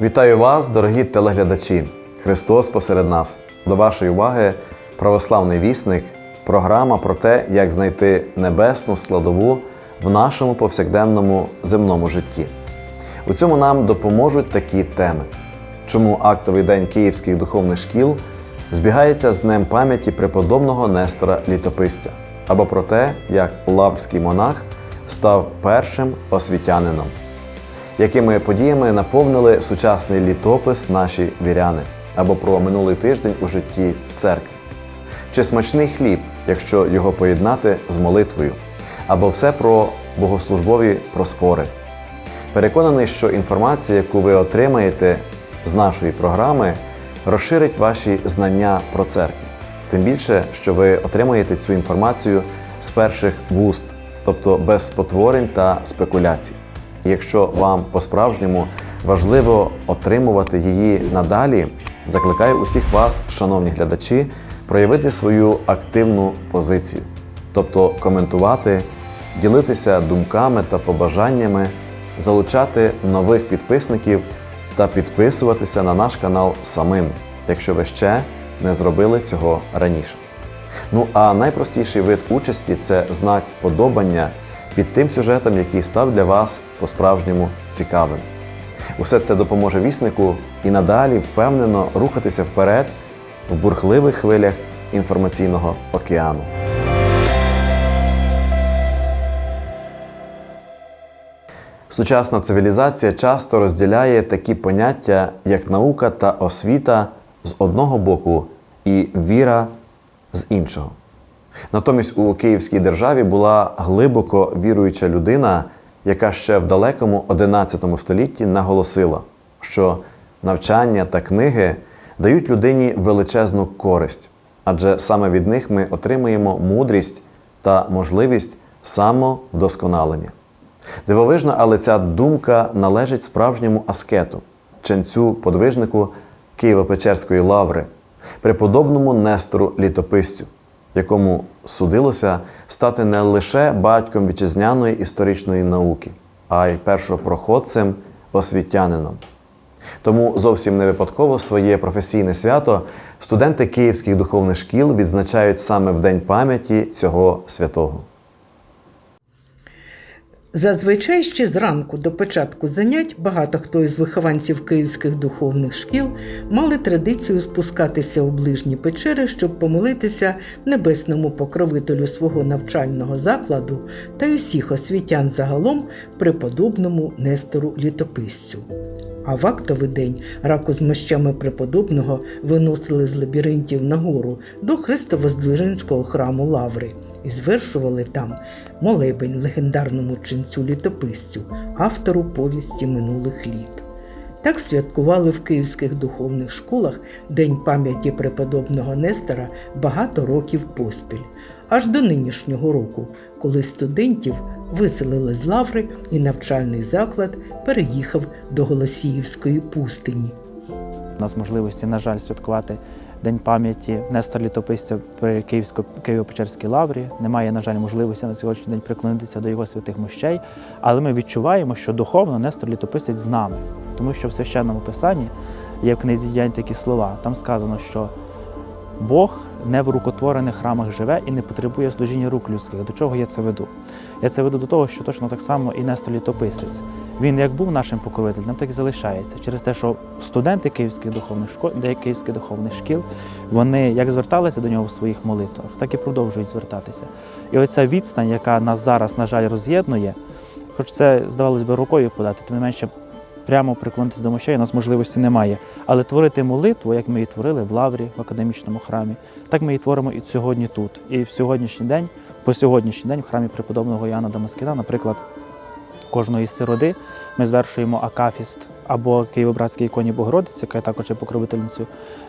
Вітаю вас, дорогі телеглядачі! Христос посеред нас. До вашої уваги православний вісник, програма про те, як знайти небесну складову в нашому повсякденному земному житті. У цьому нам допоможуть такі теми: чому актовий день Київських духовних шкіл збігається з Днем пам'яті преподобного Нестора Літописця, або про те, як лаврський монах став першим освітянином якими подіями наповнили сучасний літопис наші віряни, або про минулий тиждень у житті церкви, чи смачний хліб, якщо його поєднати з молитвою, або все про богослужбові просфори. Переконаний, що інформація, яку ви отримаєте з нашої програми, розширить ваші знання про церкву. Тим більше, що ви отримаєте цю інформацію з перших вуст, тобто без спотворень та спекуляцій. Якщо вам по-справжньому важливо отримувати її надалі, закликаю усіх вас, шановні глядачі, проявити свою активну позицію, тобто коментувати, ділитися думками та побажаннями, залучати нових підписників та підписуватися на наш канал самим, якщо ви ще не зробили цього раніше. Ну а найпростіший вид участі це знак подобання під тим сюжетом, який став для вас по-справжньому цікавим. Усе це допоможе віснику і надалі впевнено рухатися вперед в бурхливих хвилях інформаційного океану. Сучасна цивілізація часто розділяє такі поняття, як наука та освіта з одного боку і віра з іншого. Натомість у Київській державі була глибоко віруюча людина, яка ще в далекому XI столітті наголосила, що навчання та книги дають людині величезну користь, адже саме від них ми отримуємо мудрість та можливість самовдосконалення. Дивовижно, але ця думка належить справжньому аскету, ченцю подвижнику Києво-Печерської лаври, преподобному Нестору Літописцю, якому судилося стати не лише батьком вітчизняної історичної науки, а й першопроходцем освітянином. Тому зовсім не випадково своє професійне свято студенти київських духовних шкіл відзначають саме в День пам'яті цього святого. Зазвичай ще зранку до початку занять багато хто із вихованців київських духовних шкіл мали традицію спускатися у ближні печери, щоб помолитися небесному покровителю свого навчального закладу та усіх освітян загалом преподобному Нестору Літописцю. А в актовий день раку з мощами преподобного виносили з лабіринтів нагору до Христово-Здвиженського храму Лаври і звершували там молебень легендарному ченцю літописцю, автору повісті минулих літ. Так святкували в київських духовних школах День пам'яті преподобного Нестора багато років поспіль, аж до нинішнього року, коли студентів виселили з лаври і навчальний заклад переїхав до Голосіївської пустині. У нас можливості, на жаль, святкувати День пам'яті Нестора Літописця при Києво-Печерській лаврі. Немає, на жаль, можливості на сьогоднішній день приклонитися до його святих мощей. Але ми відчуваємо, що духовно Нестор Літописець з нами, тому що в священному писанні є в книзі діянь такі слова. Там сказано, що Бог не в рукотворених храмах живе і не потребує служіння рук людських. До чого я це веду? Я це веду до того, що точно так само і Нестор Літописець. Він як був нашим покровителем, так і залишається. Через те, що студенти київських духовних школ, де київських духовних шкіл, вони як зверталися до нього в своїх молитвах, так і продовжують звертатися. І оця відстань, яка нас зараз, на жаль, роз'єднує, хоч це здавалось би рукою подати, тим не менше прямо приклонитися до мощей у нас можливості немає. Але творити молитву, як ми її творили в лаврі, в академічному храмі, так ми її творимо і сьогодні тут. І в сьогоднішній день, по сьогоднішній день, в храмі преподобного Яна Дамаскіна, наприклад, кожної сироди ми звершуємо акафіст або Києво-Братській іконі Богородиці, яка також є покровительницею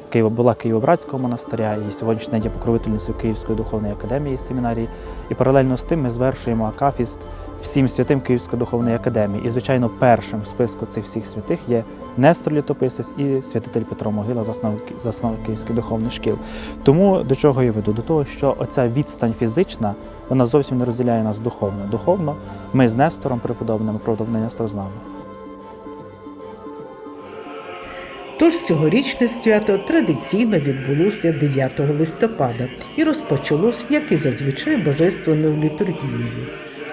Києва, була Києво-Братського монастиря, і сьогоднішній день є покровительницею Київської духовної академії семінарії. І паралельно з тим ми звершуємо акафіст всім святим Київської духовної академії. І, звичайно, першим в списку цих всіх святих є Нестор Літописець і святитель Петро Могила, засновник, засновник Київських духовних шкіл. Тому до чого я веду? До того, що оця відстань фізична, вона зовсім не розділяє нас духовно. Духовно ми з Нестором преподобним, преподобний Нестор з нами. Тож цьогорічне свято традиційно відбулося 9 листопада і розпочалось, як і зазвичай, божественною літургією.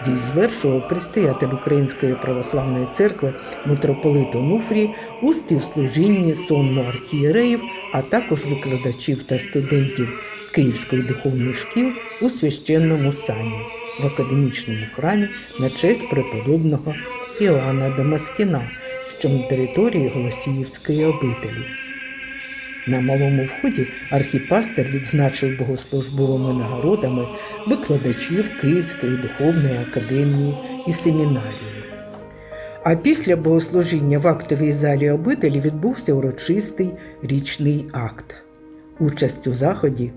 Її звершував предстоятель Української православної церкви митрополит Онуфрій у співслужінні сонму архієреїв, а також викладачів та студентів Київської духовної шкіл у священному сані в академічному храмі на честь преподобного Іоанна Дамаскіна, що на території Голосіївської обителі. На малому вході архіпастер відзначив богослужбовими нагородами викладачів Київської духовної академії і семінарії. А після богослужіння в актовій залі обителі відбувся урочистий річний акт. Участь у заході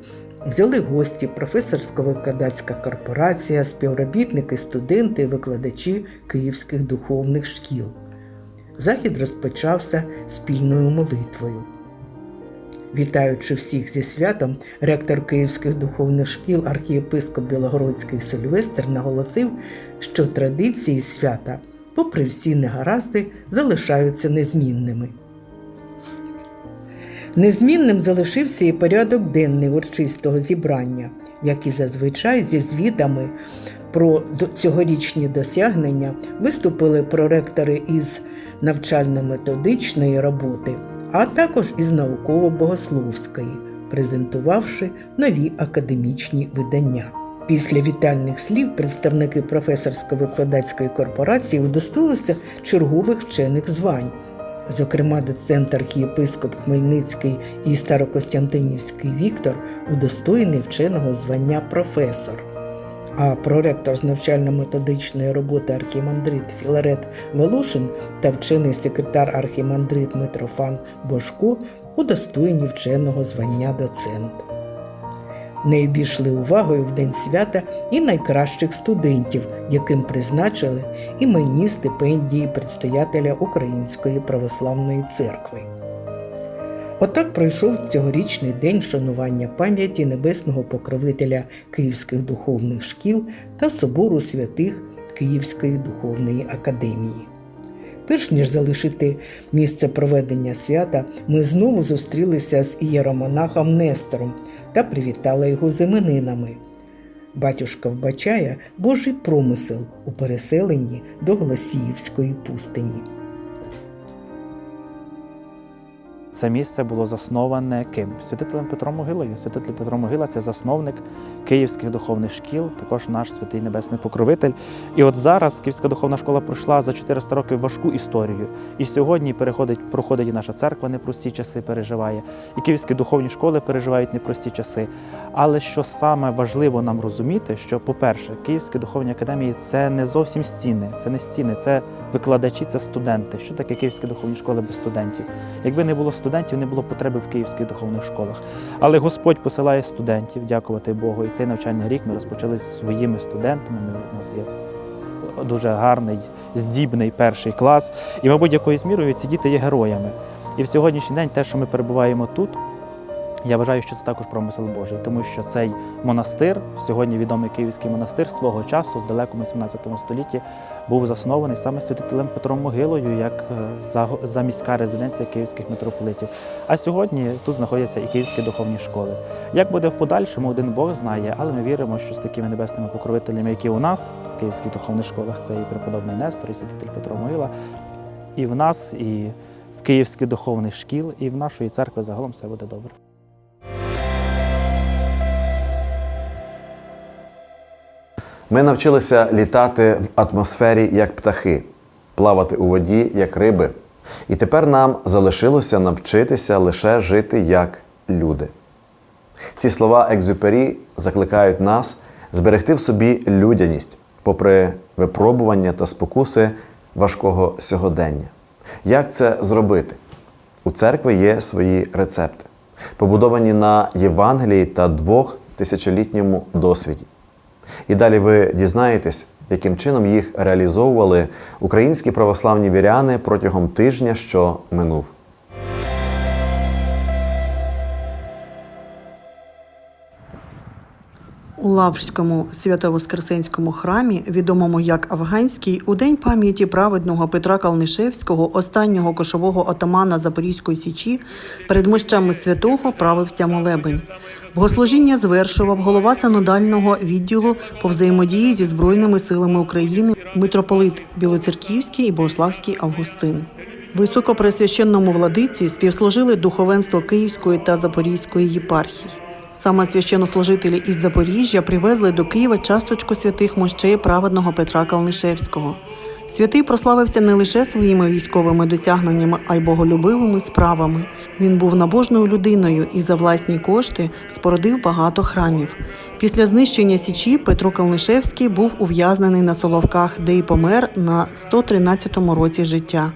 взяли гості, професорсько-викладацька корпорація, співробітники, студенти викладачі київських духовних шкіл. Захід розпочався спільною молитвою. Вітаючи всіх зі святом, ректор Київських духовних шкіл архієпископ Білогородський Сильвестр наголосив, що традиції свята, попри всі негаразди, залишаються незмінними. Незмінним залишився і порядок денний урочистого зібрання, як і зазвичай зі звідами про цьогорічні досягнення виступили проректори із навчально-методичної роботи, а також із науково-богословської, презентувавши нові академічні видання. Після вітальних слів представники професорсько-викладацької корпорації удостоїлися чергових вчених звань. Зокрема, доцент архієпископ Хмельницький і Старокостянтинівський Віктор удостоєний вченого звання професор. А проректор з навчально-методичної роботи архімандрит Філарет Волошин та вчений секретар архімандрит Митрофан Бошко удостоєні вченого звання доцент. Не обійшли увагою в день свята і найкращих студентів, яким призначили іменні стипендії предстоятеля Української православної церкви. Отак пройшов цьогорічний день шанування пам'яті небесного покровителя Київських духовних шкіл та собору святих Київської духовної академії. Перш ніж залишити місце проведення свята, ми знову зустрілися з ієромонахом Нестором та привітали його з. Батюшка вбачає Божий промисел у переселенні до Голосіївської пустині. Це місце було засноване ким? Святителем Петром Могилою. Святитель Петро Могила це засновник київських духовних шкіл, також наш святий небесний покровитель. І от зараз Київська духовна школа пройшла за 400 років важку історію. І сьогодні переходить, проходить і наша церква непрості часи переживає, і київські духовні школи переживають непрості часи. Але що саме важливо нам розуміти, що, по-перше, Київські духовні академії це не зовсім стіни, це не стіни, це викладачі, це студенти. Що таке Київські духовні школи без студентів? Якби не було студентів, не було потреби в київських духовних школах. Але Господь посилає студентів, дякувати Богу. І цей навчальний рік ми розпочали з своїми студентами. Ми, у нас є дуже гарний, здібний перший клас. І, мабуть, якоюсь мірою ці діти є героями. І в сьогоднішній день те, що ми перебуваємо тут, я вважаю, що це також промисел Божий, тому що цей монастир, сьогодні відомий Київський монастир, свого часу, в далекому 17 столітті, був заснований саме святителем Петром Могилою як е, заміська резиденція київських митрополитів. А сьогодні тут знаходяться і київські духовні школи. Як буде в подальшому, один Бог знає, але ми віримо, що з такими небесними покровителями, які у нас в київських духовних школах, це і преподобний Нестор, і святитель Петро Могила, і в нас, і в київських духовних шкіл, і в нашої церкви загалом все буде добре. Ми навчилися літати в атмосфері як птахи, плавати у воді як риби. І тепер нам залишилося навчитися лише жити як люди. Ці слова екзюпері закликають нас зберегти в собі людяність, попри випробування та спокуси важкого сьогодення. Як це зробити? У церкви є свої рецепти, побудовані на Євангелії та двох тисячолітньому досвіді. І далі ви дізнаєтесь, яким чином їх реалізовували українські православні віряни протягом тижня, що минув. У Лаврському свято-воскресенському храмі, відомому як Афганський, у день пам'яті праведного Петра Калнишевського, останнього кошового отамана Запорізької січі, перед мощами святого правився молебень. Богослужіння звершував голова синодального відділу по взаємодії зі збройними силами України митрополит Білоцерківський і Богославський Августин. Високопресвященному владиці співслужили духовенство Київської та Запорізької єпархій. Саме священнослужителі із Запоріжжя привезли до Києва часточку святих мощей праведного Петра Калнишевського. Святий прославився не лише своїми військовими досягненнями, а й боголюбивими справами. Він був набожною людиною і за власні кошти спорудив багато храмів. Після знищення Січі Петро Калнишевський був ув'язнений на Соловках, де й помер на 113-му році життя.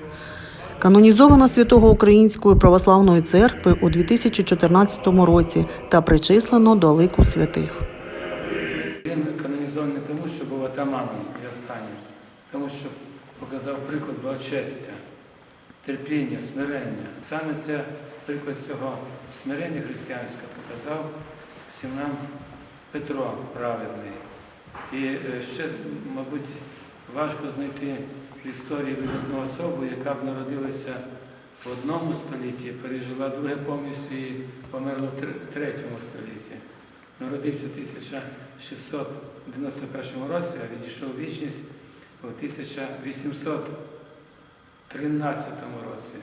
Канонізовано святого Української православної церкви у 2014 році та причислено до лику святих. Він канонізований тому, що був атаманом і останнім, тому що показав приклад благочестя, терпіння, смирення. Саме це приклад цього смирення християнського показав всім нам Петро праведний. І е, ще, мабуть, важко знайти в історії видатну особу, яка б народилася в одному столітті, пережила друге повністю і померла в третьому столітті. Народився в 1691 році, а відійшов вічність у 1813 році.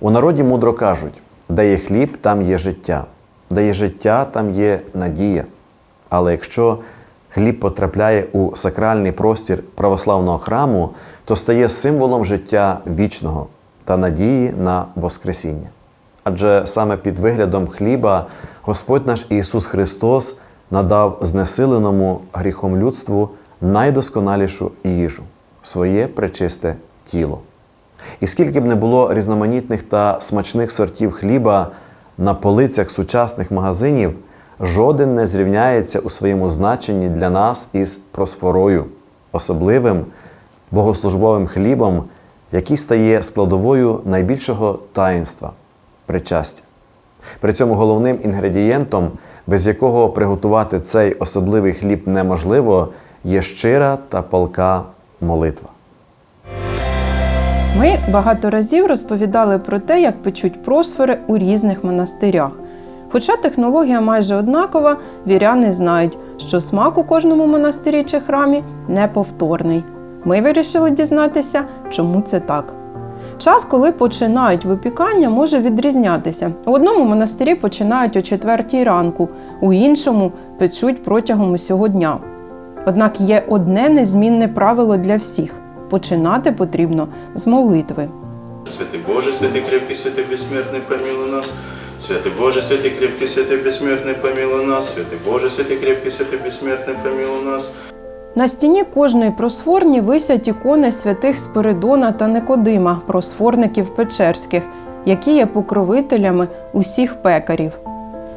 У народі мудро кажуть: де є хліб, там є життя, де є життя, там є надія. Але якщо хліб потрапляє у сакральний простір православного храму, то стає символом життя вічного та надії на Воскресіння. Адже саме під виглядом хліба Господь наш Ісус Христос надав знесиленому гріхом людству найдосконалішу їжу своє пречисте тіло. І скільки б не було різноманітних та смачних сортів хліба на полицях сучасних магазинів, жоден не зрівняється у своєму значенні для нас із просфорою, особливим богослужбовим хлібом, який стає складовою найбільшого таїнства причастя. При цьому головним інгредієнтом, без якого приготувати цей особливий хліб неможливо, є щира та палка молитва. Ми багато разів розповідали про те, як печуть просфори у різних монастирях. Хоча технологія майже однакова, віряни знають, що смак у кожному монастирі чи храмі неповторний. Ми вирішили дізнатися, чому це так. Час, коли починають випікання, може відрізнятися. У одному монастирі починають о 4 ранку, у іншому печуть протягом усього дня. Однак є одне незмінне правило для всіх: починати потрібно з молитви. Святый Боже, святый крепкий, святый бессмертный, помилуй нас. Святый Боже, святый крепкий, святый бессмертный, помилуй нас. Святый Боже, святый крепкий, святый бессмертный, помилуй нас. На стіні кожної просфорні висять ікони святих Спиридона та Никодима, просфорників печерських, які є покровителями усіх пекарів.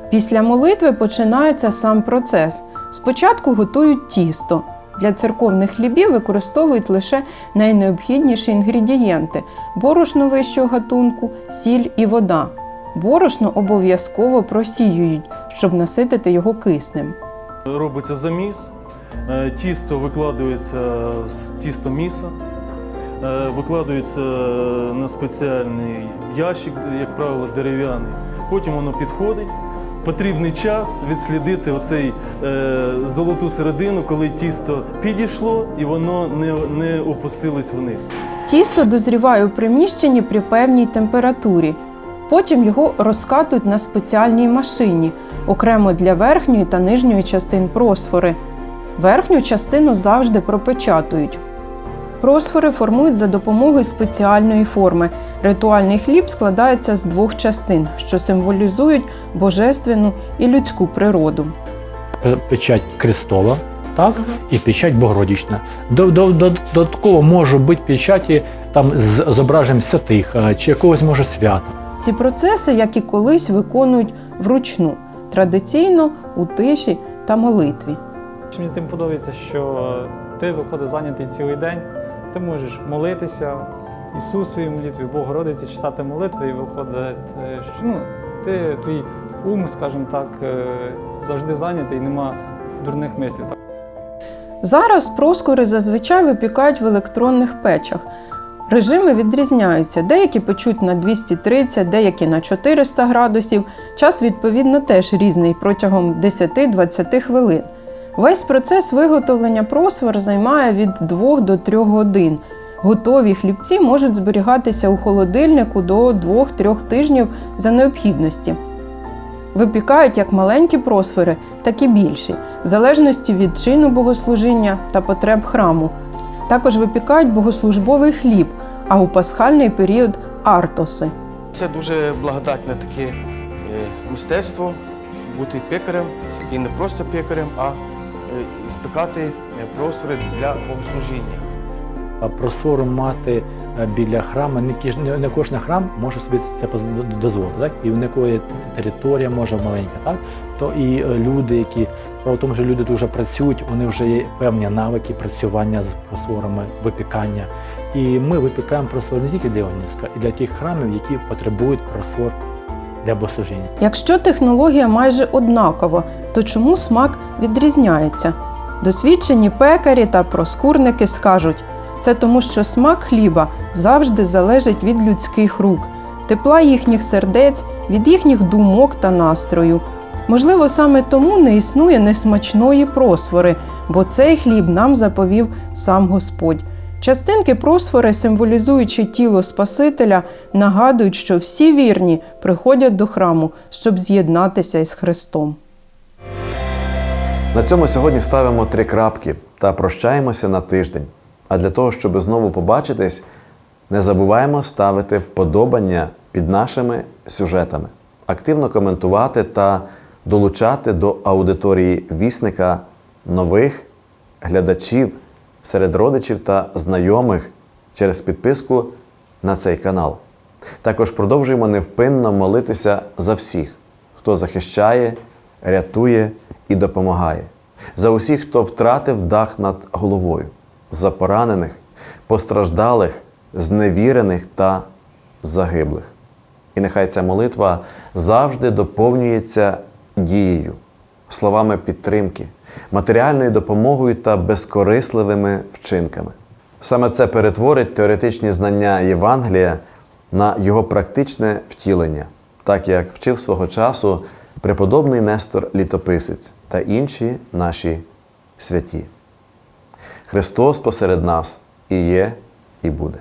Після молитви починається сам процес. Спочатку готують тісто. Для церковних хлібів використовують лише найнеобхідніші інгредієнти борошно вищого гатунку, сіль і вода. Борошно обов'язково просіюють, щоб наситити його киснем. Робиться заміс, тісто викладується з тісто міса, е, викладується на спеціальний ящик, як правило, дерев'яний. Потім воно підходить. Потрібний час відслідити оцей е, золоту середину, коли тісто підійшло і воно не, не опустилось вниз. Тісто дозріває у приміщенні при певній температурі. Потім його розкатують на спеціальній машині, окремо для верхньої та нижньої частин просфори. Верхню частину завжди пропечатують. Просфори формують за допомогою спеціальної форми. Ритуальний хліб складається з двох частин, що символізують божественну і людську природу. Печать крестова, так, і печать до- Додатково може бути печаті там з зображенням святих чи якогось може свята. Ці процеси, як і колись, виконують вручну, традиційно у тиші та молитві. Мені тим подобається, що ти виходиш зайнятий цілий день, ти можеш молитися Ісусові молитві, Богородиці, читати молитви і виходить, е, що ну, ти твій ум, скажімо так, е, завжди зайнятий, нема дурних мислів. Зараз проскури зазвичай випікають в електронних печах. Режими відрізняються. Деякі печуть на 230, деякі на 400 градусів. Час, відповідно, теж різний протягом 10-20 хвилин. Весь процес виготовлення просвор займає від 2 до 3 годин. Готові хлібці можуть зберігатися у холодильнику до 2-3 тижнів за необхідності. Випікають як маленькі просфери, так і більші, в залежності від чину богослужіння та потреб храму. Також випікають богослужбовий хліб, а у пасхальний період артоси. Це дуже благодатне таке е, мистецтво бути пекарем і не просто пекарем, а е, спекати е, простори для богослужіння. А мати е, біля храму, не, кожен храм може собі це дозволити, так? І в якої територія може маленька, так? То і люди, які справа в тому, що люди дуже працюють, вони вже є певні навики працювання з просворами, випікання. І ми випікаємо просвор не тільки для Онівська, і для тих храмів, які потребують просвор для богослужіння. Якщо технологія майже однакова, то чому смак відрізняється? Досвідчені пекарі та проскурники скажуть, це тому, що смак хліба завжди залежить від людських рук, тепла їхніх сердець, від їхніх думок та настрою. Можливо, саме тому не існує несмачної просфори, бо цей хліб нам заповів сам Господь. Частинки просфори, символізуючи тіло Спасителя, нагадують, що всі вірні приходять до храму, щоб з'єднатися із Христом. На цьому сьогодні ставимо три крапки та прощаємося на тиждень. А для того, щоб знову побачитись, не забуваємо ставити вподобання під нашими сюжетами, активно коментувати та долучати до аудиторії вісника нових глядачів серед родичів та знайомих через підписку на цей канал. Також продовжуємо невпинно молитися за всіх, хто захищає, рятує і допомагає, за усіх, хто втратив дах над головою, за поранених, постраждалих, зневірених та загиблих. І нехай ця молитва завжди доповнюється дією, словами підтримки, матеріальною допомогою та безкорисливими вчинками. Саме це перетворить теоретичні знання Євангелія на його практичне втілення, так як вчив свого часу преподобний Нестор Літописець та інші наші святі. Христос посеред нас і є, і буде.